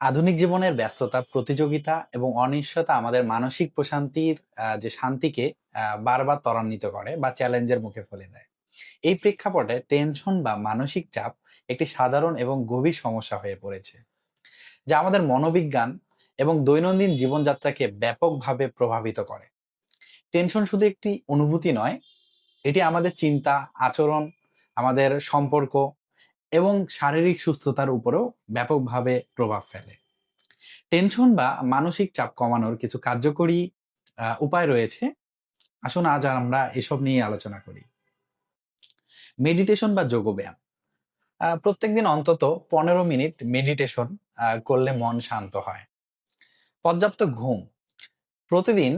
আধুনিক জীবনের ব্যস্ততা, প্রতিযোগিতা এবং অনিশ্চয়তা আমাদের মানসিক প্রশান্তির যে শান্তিকে বারবার ত্বরান্বিত করে বা চ্যালেঞ্জের মুখে ফেলে দেয়। এই প্রেক্ষাপটে টেনশন বা মানসিক চাপ একটি সাধারণ এবং গভীর সমস্যা হয়ে পড়েছে। যা আমাদের মনোবিজ্ঞান এবং দৈনন্দিন জীবনযাত্রাকে ব্যাপকভাবে প্রভাবিত করে। টেনশন শুধু একটি অনুভূতি নয়, এটি আমাদের চিন্তা, আচরণ, আমাদের সম্পর্ক এবং শারীরিক সুস্থতার উপরেও ব্যাপকভাবে প্রভাব ফেলে। টেনশন বা মানসিক চাপ কমানোর কিছু কার্যকরী উপায় রয়েছে। আসুন আজ আমরা এসব নিয়ে আলোচনা করি। মেডিটেশন বা যোগব্যায়াম। প্রত্যেকদিন অন্তত ১৫ মিনিট মেডিটেশন করলে মন শান্ত হয়। পর্যাপ্ত ঘুম। প্রতিদিন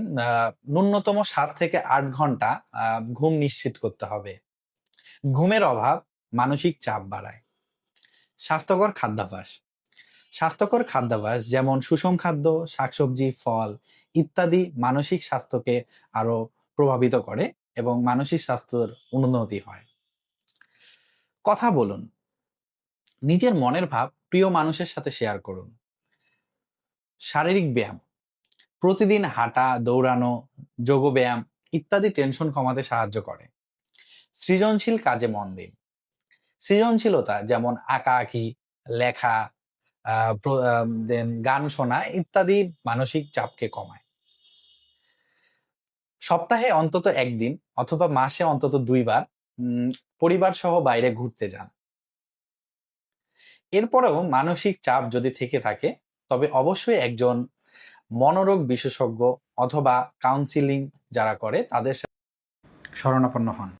ন্যূনতম সাত থেকে আট ঘণ্টা ঘুম নিশ্চিত করতে হবে। ঘুমের অভাব মানসিক চাপ বাড়ায়। স্বাস্থ্যকর খাদ্যাভ্যাস। স্বাস্থ্যকর খাদ্যাভ্যাস যেমন সুষম খাদ্য, শাকসবজি, ফল ইত্যাদি মানসিক স্বাস্থ্যকে আরও প্রভাবিত করে এবং মানসিক স্বাস্থ্যের উন্নতি হয়। কথা বলুন। নিজের মনের ভাব প্রিয় মানুষের সাথে শেয়ার করুন। শারীরিক ব্যায়াম। প্রতিদিন হাঁটা, দৌড়ানো, যোগব্যায়াম ইত্যাদি টেনশন কমাতে সাহায্য করে। সৃজনশীল কাজে মন দিন। সৃজনশীলতা যেমন আঁকাআঁকি, লেখা, দেন গান শোনা ইত্যাদি মানসিক চাপকে কমায়। সপ্তাহে অন্তত একদিন অথবা মাসে অন্তত দুইবার পরিবার সহ বাইরে ঘুরতে যান। এরপরেও মানসিক চাপ যদি থেকে থাকে তবে অবশ্যই একজন মনোরোগ বিশেষজ্ঞ অথবা কাউন্সিলিং যারা করে তাদের শরণাপন্ন হন।